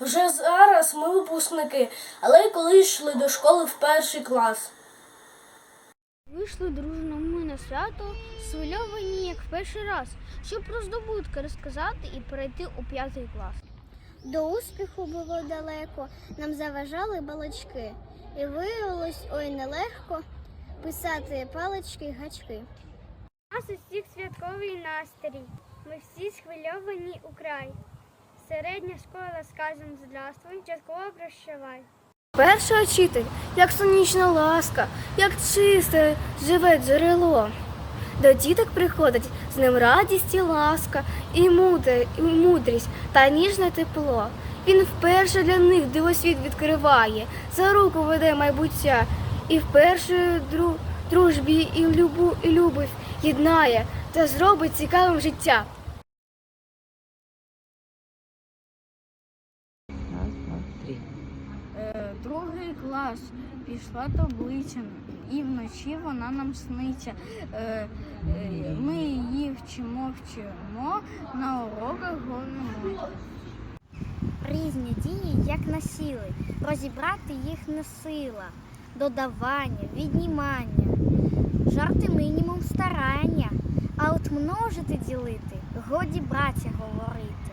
Вже зараз ми випускники, але коли йшли до школи в перший клас. Вийшли дружно ми на свято, свильовані, як в перший раз, щоб про здобутки розказати і перейти у п'ятий клас. До успіху було далеко, нам заважали балачки, і виявилось ой нелегко писати палички й гачки. У нас усіх святковий настрій, ми всі схвильовані у край. Середня школа сказом здравствуй, частково прощавай. Перший вчитель, як сонячна ласка, як чисте живе джерело. До діток приходить з ним радість і ласка, і, мудре, і мудрість та ніжне тепло. Він вперше для них дивосвіт відкриває, за руку веде майбуття, і вперше дру, дружбі і, любу, і любов єднає та зробить цікавим життя. Клас пішла таблиця, і вночі вона нам сниться. Е, е, Ми її вчимо, вчимо, на уроках говоримо. Різні дії, як на сіли, розібрати їх не сила, додавання, віднімання, жарти мінімум старання, а от множити ділити, годі браття говорити.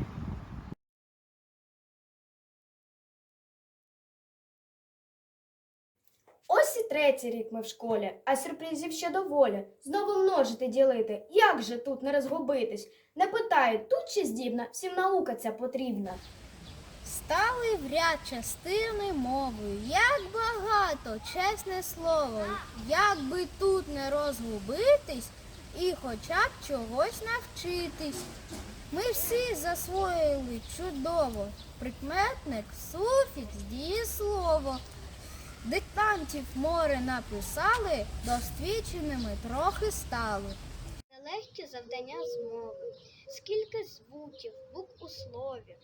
Ось і третій рік ми в школі, а сюрпризів ще доволі. Знову множити ділити. Як же тут не розгубитись? Не питають, тут чи здібна, всім наука ця потрібна. Стали в ряд частини мовою, як багато, чесне слово, як би тут не розгубитись і хоча б чогось навчитись. Ми всі засвоїли чудово, прикметник, суфікс, дієслово. Диктантів море написали, досвідченими трохи стали. Нелегкі завдання з мови, скільки звуків, букв у слові.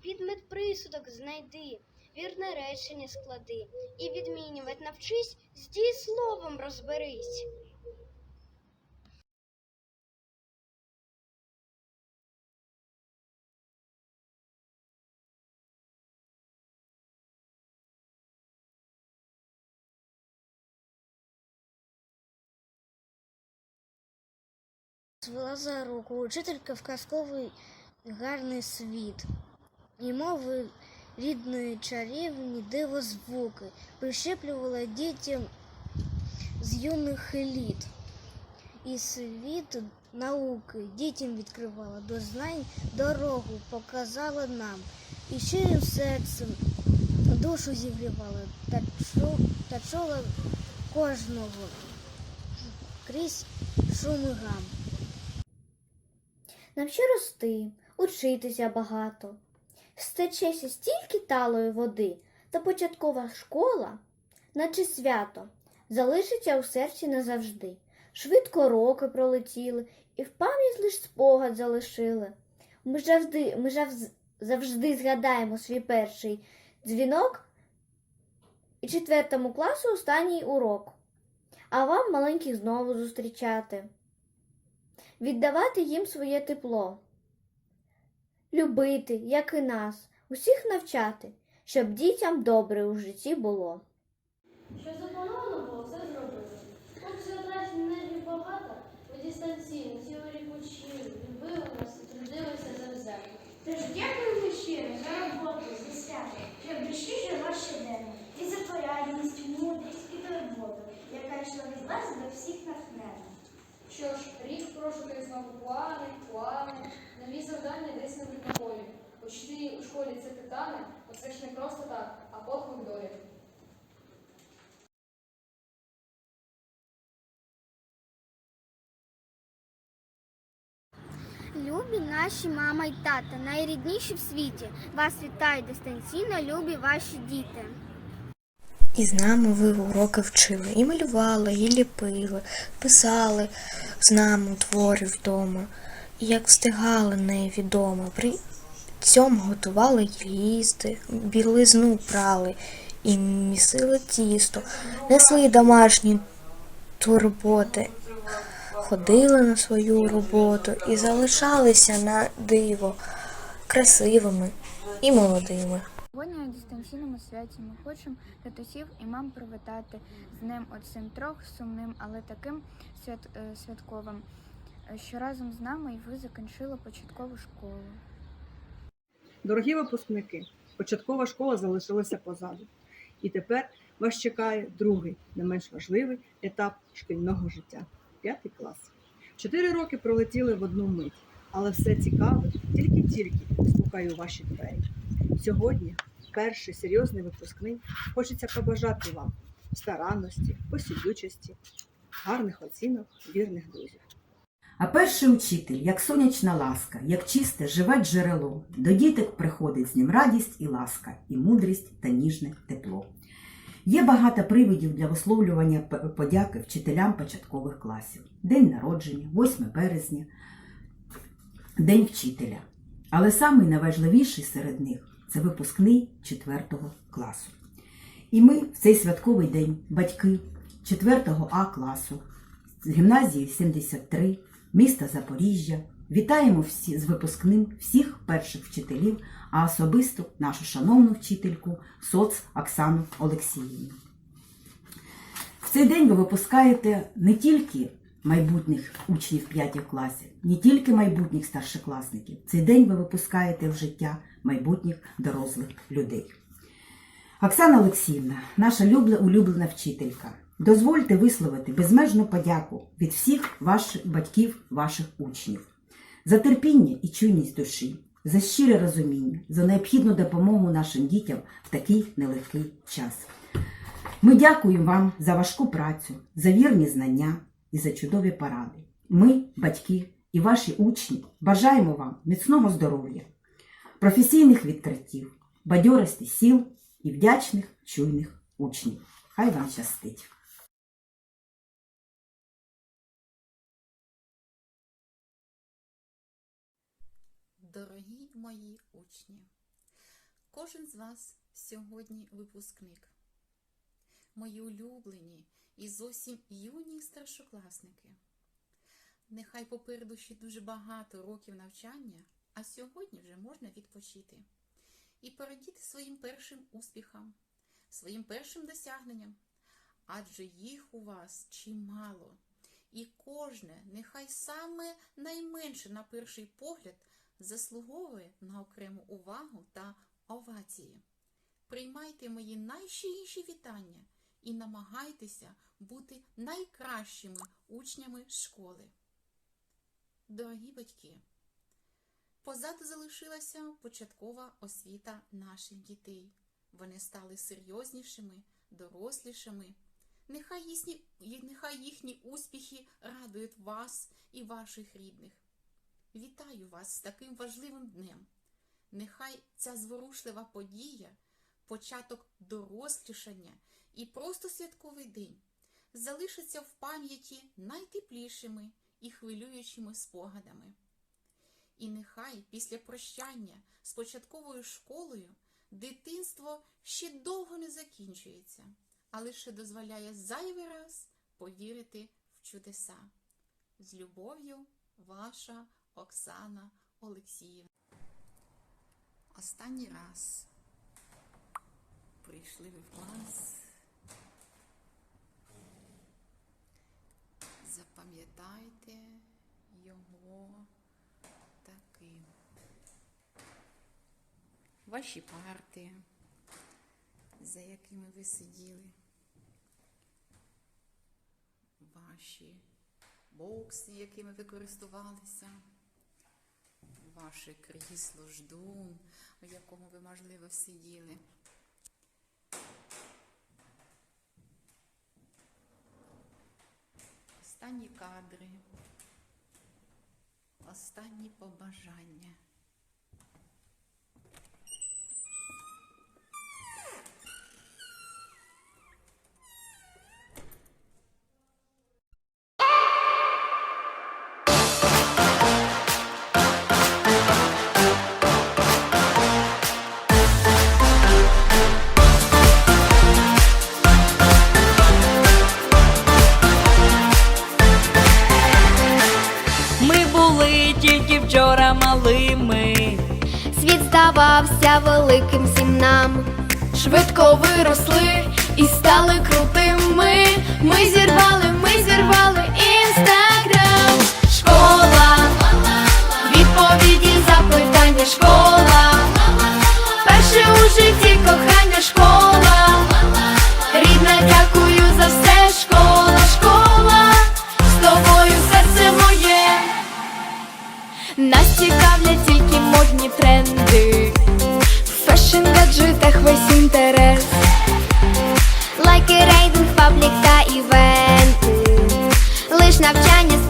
Підмет присудок знайди, вірне речення склади, і відмінювати навчись, з дієсловом розберись. Звела за руку учителька в казковий гарний світ. І мови рідної чарівні дивозвуки прищеплювала дітям з юних літ. І світ науки дітям відкривала до знань дорогу, показала нам і щирим серцем душу зігрівала та, чу, та чула кожного крізь шум і гам. Нам ще рости, учитися багато. Стечеся стільки талої води, та початкова школа, наче свято, залишиться у серці назавжди. Швидко роки пролетіли, і в пам'ять лиш спогад залишили. Ми завжди, ми завжди згадаємо свій перший дзвінок і четвертому класу останній урок. А вам маленьких знову зустрічати віддавати їм своє тепло, любити, як і нас, усіх навчати, щоб дітям добре у житті було. Що заплановано було, це зробили. Хлопці одразу нервів багато, ви дистанційно, цілу рік учили, любили нас і трудилися завзято. Тож дякуємо щиро за роботу, за свято, щоб душі жила щоденно. І за порядність, мудрість і турботу, яка йшла від вас до всіх натхненно. Що ж, рік прожитий знову плани, плани, нові завдання десь на протоколі. Учителі у школі це титани, оце ж не просто так, а поклик долі. Любі наші мама й тата, найрідніші в світі. Вас вітають дистанційно, любі ваші діти. І з нами ви уроки вчили, і малювали, і ліпили, писали з нами творів вдома, і як встигали невідомо. При цьому готували їсти, білизну прали, і місили тісто, несли домашні турботи, ходили на свою роботу і залишалися на диво красивими і молодими. Сьогодні на дистанційному святі ми хочемо татусів і мам привітати з днем оцим трьох сумним, але таким свят, е, святковим, е, що разом з нами і ви закінчили початкову школу. Дорогі випускники, початкова школа залишилася позаду. І тепер вас чекає другий, не менш важливий етап шкільного життя п'ятий клас. Чотири роки пролетіли в одну мить, але все цікаве тільки-тільки стукає ваші двері. Сьогодні, перший серйозний випускний, хочеться побажати вам старанності, посідючості, гарних оцінок, вірних друзів. А перший учитель, як сонячна ласка, як чисте живе джерело, до діток приходить з ним радість і ласка, і мудрість та ніжне тепло. Є багато приводів для висловлювання подяки вчителям початкових класів. День народження, 8 березня, День вчителя. Але самий найважливіший серед них це випускний 4 класу. І ми в цей святковий день, батьки 4 А класу з гімназії 73, міста Запоріжжя, вітаємо всі з випускним всіх перших вчителів, а особисто нашу шановну вчительку соц Оксану Олексіївну. В цей день ви випускаєте не тільки майбутніх учнів 5 класів, не тільки майбутніх старшокласників. Цей день ви випускаєте в життя майбутніх дорослих людей. Оксана Олексіївна, наша любле- улюблена вчителька, дозвольте висловити безмежну подяку від всіх ваших батьків, ваших учнів за терпіння і чуйність душі, за щире розуміння, за необхідну допомогу нашим дітям в такий нелегкий час. Ми дякуємо вам за важку працю, за вірні знання і за чудові поради. Ми, батьки і ваші учні, бажаємо вам міцного здоров'я, професійних відкриттів, бадьорості сіл і вдячних, чуйних учнів. Хай вам щастить! Дорогі мої учні, кожен з вас сьогодні випускник. Мої улюблені і зовсім юні старшокласники. Нехай попереду ще дуже багато років навчання, а сьогодні вже можна відпочити і порадіти своїм першим успіхам, своїм першим досягненням, адже їх у вас чимало. І кожне, нехай саме найменше на перший погляд, заслуговує на окрему увагу та овації. Приймайте мої найщиріші вітання і намагайтеся бути найкращими учнями школи. Дорогі батьки, позаду залишилася початкова освіта наших дітей. Вони стали серйознішими, дорослішими. Нехай їхні, нехай їхні успіхи радують вас і ваших рідних. Вітаю вас з таким важливим днем. Нехай ця зворушлива подія, початок дорослішання і просто святковий день залишаться в пам'яті найтеплішими і хвилюючими спогадами. І нехай після прощання з початковою школою дитинство ще довго не закінчується, а лише дозволяє зайвий раз повірити в чудеса. З любов'ю, ваша Оксана Олексіївна. Останній раз прийшли ви в клас. Запам'ятайте його таким. Ваші парти, за якими ви сиділи, ваші бокси, якими ви користувалися ваше крісло ждун, в якому ви, можливо, сиділи. Останні кадри, останні побажання. великим всім нам, швидко виросли і стали. тех весь інтерес, лайки, рейдинг, паблік та івенти, лиш навчання.